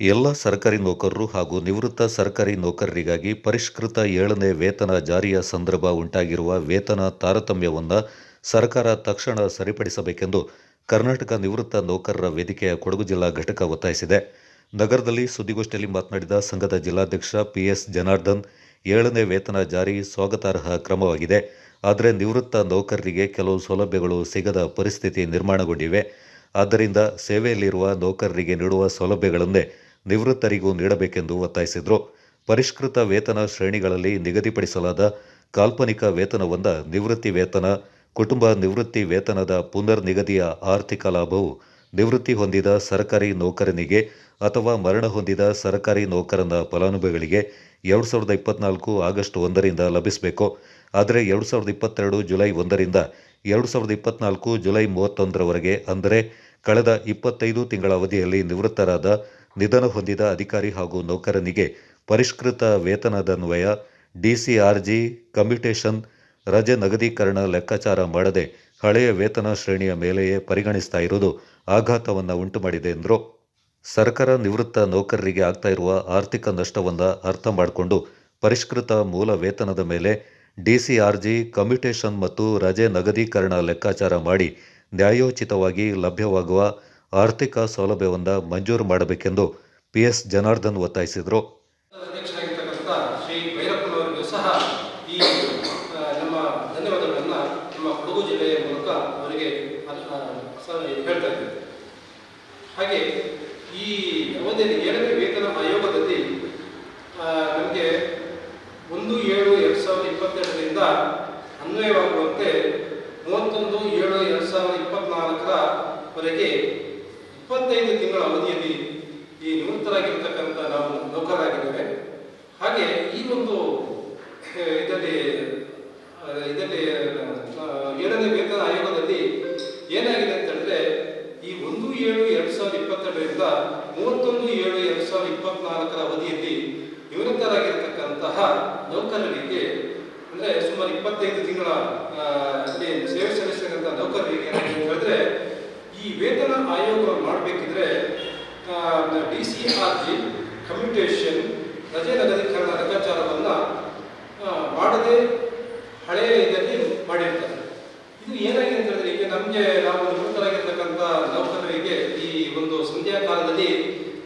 ಎಲ್ಲ ಸರ್ಕಾರಿ ನೌಕರರು ಹಾಗೂ ನಿವೃತ್ತ ಸರ್ಕಾರಿ ನೌಕರರಿಗಾಗಿ ಪರಿಷ್ಕೃತ ಏಳನೇ ವೇತನ ಜಾರಿಯ ಸಂದರ್ಭ ಉಂಟಾಗಿರುವ ವೇತನ ತಾರತಮ್ಯವನ್ನು ಸರ್ಕಾರ ತಕ್ಷಣ ಸರಿಪಡಿಸಬೇಕೆಂದು ಕರ್ನಾಟಕ ನಿವೃತ್ತ ನೌಕರರ ವೇದಿಕೆಯ ಕೊಡಗು ಜಿಲ್ಲಾ ಘಟಕ ಒತ್ತಾಯಿಸಿದೆ. ನಗರದಲ್ಲಿ ಸುದ್ದಿಗೋಷ್ಠಿಯಲ್ಲಿ ಮಾತನಾಡಿದ ಸಂಘದ ಜಿಲ್ಲಾಧ್ಯಕ್ಷ ಪಿಎಸ್ ಜನಾರ್ದನ್, ಏಳನೇ ವೇತನ ಜಾರಿ ಸ್ವಾಗತಾರ್ಹ ಕ್ರಮವಾಗಿದೆ. ಆದರೆ ನಿವೃತ್ತ ನೌಕರರಿಗೆ ಕೆಲವು ಸೌಲಭ್ಯಗಳು ಸಿಗದ ಪರಿಸ್ಥಿತಿ ನಿರ್ಮಾಣಗೊಂಡಿವೆ. ಆದ್ದರಿಂದ ಸೇವೆಯಲ್ಲಿರುವ ನೌಕರರಿಗೆ ನೀಡುವ ಸೌಲಭ್ಯಗಳನ್ನೇ ನಿವೃತ್ತರಿಗೂ ನೀಡಬೇಕೆಂದು ಒತ್ತಾಯಿಸಿದರು. ಪರಿಷ್ಕೃತ ವೇತನ ಶ್ರೇಣಿಗಳಲ್ಲಿ ನಿಗದಿಪಡಿಸಲಾದ ಕಾಲ್ಪನಿಕ ವೇತನವೊಂದ ನಿವೃತ್ತಿ ವೇತನ, ಕುಟುಂಬ ನಿವೃತ್ತಿ ವೇತನದ ಪುನರ್ ನಿಗದಿಯ ಆರ್ಥಿಕ ಲಾಭವು ನಿವೃತ್ತಿ ಹೊಂದಿದ ಸರ್ಕಾರಿ ನೌಕರನಿಗೆ ಅಥವಾ ಮರಣ ಹೊಂದಿದ ಸರ್ಕಾರಿ ನೌಕರನ ಫಲಾನುಭವಿಗಳಿಗೆ ಎರಡು ಸಾವಿರದ ಇಪ್ಪತ್ನಾಲ್ಕು ಆಗಸ್ಟ್ ಒಂದರಿಂದ ಲಭಿಸಬೇಕು. ಆದರೆ ಎರಡು ಸಾವಿರದ ಇಪ್ಪತ್ತೆರಡು ಜುಲೈ ಒಂದರಿಂದ ಎರಡು ಸಾವಿರದ ಇಪ್ಪತ್ನಾಲ್ಕು ಜುಲೈ ಮೂವತ್ತೊಂದರವರೆಗೆ ಅಂದರೆ ಕಳೆದ ಇಪ್ಪತ್ತೈದು ತಿಂಗಳ ಅವಧಿಯಲ್ಲಿ ನಿವೃತ್ತರಾದ ನಿಧನ ಹೊಂದಿದ ಅಧಿಕಾರಿ ಹಾಗೂ ನೌಕರನಿಗೆ ಪರಿಷ್ಕೃತ ವೇತನದನ್ವಯ ಡಿಸಿಆರ್ಜಿ ಕಮ್ಯುಟೇಷನ್ ರಜೆ ನಗದೀಕರಣ ಲೆಕ್ಕಾಚಾರ ಮಾಡದೆ ಹಳೆಯ ವೇತನ ಶ್ರೇಣಿಯ ಮೇಲೆಯೇ ಪರಿಗಣಿಸ್ತಾ ಇರುವುದು ಆಘಾತವನ್ನು ಉಂಟು ಮಾಡಿದೆ ಎಂದರು. ಸರ್ಕಾರ ನಿವೃತ್ತ ನೌಕರರಿಗೆ ಆಗ್ತಾ ಇರುವ ಆರ್ಥಿಕ ನಷ್ಟವನ್ನು ಅರ್ಥ ಮಾಡಿಕೊಂಡು ಪರಿಷ್ಕೃತ ಮೂಲ ವೇತನದ ಮೇಲೆ ಡಿಸಿಆರ್ಜಿ ಕಮ್ಯುಟೇಷನ್ ಮತ್ತು ರಜೆ ನಗದೀಕರಣ ಲೆಕ್ಕಾಚಾರ ಮಾಡಿ ನ್ಯಾಯೋಚಿತವಾಗಿ ಲಭ್ಯವಾಗುವ ಆರ್ಥಿಕ ಸೌಲಭ್ಯವನ್ನು ಮಂಜೂರು ಮಾಡಬೇಕೆಂದು ಪಿಎಸ್ ಜನಾರ್ದನ್ ಒತ್ತಾಯಿಸಿದರು. ಹಾಗೆ ಈ ನಮಗೆ ಒಂದು ಏಳು ಎರಡು ಸಾವಿರದ ಅನ್ವಯವಾಗುವಂತೆ ಮೂವತ್ತೊಂದು ಏಳು ಎರಡು ಸಾವಿರದ ಇಪ್ಪತ್ನಾಲ್ಕರವರೆಗೆ ಇಪ್ಪತ್ತೈದು ತಿಂಗಳ ಅವಧಿಯಲ್ಲಿ ಈ ನಿವೃತ್ತರಾಗಿರ್ತಕ್ಕಂಥ ನಾವು ನೌಕರರಾಗಿದ್ದೇವೆ. ಹಾಗೆ ಈ ಒಂದು ಇದರಲ್ಲಿ ಇದರಲ್ಲಿ ಏಳನೇ ವೇತನ ಆಯೋಗದಲ್ಲಿ ಏನಾಗಿದೆ ಅಂತ ಹೇಳಿದ್ರೆ ಈ ಒಂದು ಏಳು ಎರಡು ಸಾವಿರದ ಇಪ್ಪತ್ತೆರಡರಿಂದ ಮೂವತ್ತೊಂದು ಏಳು ಎರಡು ಸಾವಿರದ ಇಪ್ಪತ್ನಾಲ್ಕರ ಅವಧಿಯಲ್ಲಿ ನಿವೃತ್ತರಾಗಿರ್ತಕ್ಕಂತಹ ನೌಕರರಿಗೆ, ಅಂದರೆ ಸುಮಾರು ಇಪ್ಪತ್ತೈದು ತಿಂಗಳ ಸೇವೆ ಸಲ್ಲಿಸ್ತಕ್ಕಂಥ ನೌಕರರಿಗೆ ಹೇಳಿದ್ರೆ ಈ ವೇತನ ಆಯೋಗ ಮಾಡಬೇಕಿದ್ರೆ D C R G commutation ರಜೆ ನಗದೀಕರಣ ಲೆಕ್ಕಾಚಾರವನ್ನು ಮಾಡದೆ ಹಳೆಯ ಇದರಲ್ಲಿ ಮಾಡಿರ್ತಾರೆ ಇದು ಏನಾಗಿದೆ ಅಂತ ಹೇಳಿದ್ರೆ ಈಗ ನಮಗೆ ನಾವು ನಿವೃತ್ತರಾಗಿರ್ತಕ್ಕಂಥ ನೌಕರರಿಗೆ ಈ ಒಂದು ಸಂಧ್ಯಾ ಕಾಲದಲ್ಲಿ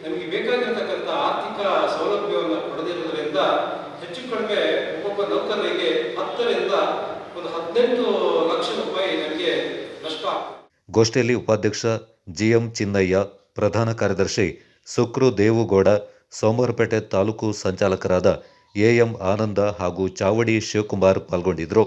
ನಮಗೆ ಬೇಕಾಗಿರ್ತಕ್ಕಂಥ ಆರ್ಥಿಕ ಸೌಲಭ್ಯವನ್ನು ಪಡೆದಿರುವುದರಿಂದ ಹೆಚ್ಚು ಕಡಿಮೆ ಒಬ್ಬೊಬ್ಬ ನೌಕರರಿಗೆ ಹತ್ತರಿಂದ ಒಂದು ಹದಿನೆಂಟು ಲಕ್ಷ ರೂಪಾಯಿ ನಮಗೆ ನಷ್ಟ ಗೋಷ್ಠಿಯಲ್ಲಿ ಉಪಾಧ್ಯಕ್ಷ ಜಿಎಂ ಚಿನ್ನಯ್ಯ, ಪ್ರಧಾನ ಕಾರ್ಯದರ್ಶಿ ಸುಕ್ರು ದೇವುಗೌಡ, ಸೋಮವಾರಪೇಟೆ ತಾಲೂಕು ಸಂಚಾಲಕರಾದ ಎಎಂ ಆನಂದ ಹಾಗೂ ಚಾವಡಿ ಶಿವಕುಮಾರ್ ಪಾಲ್ಗೊಂಡಿದ್ದರು.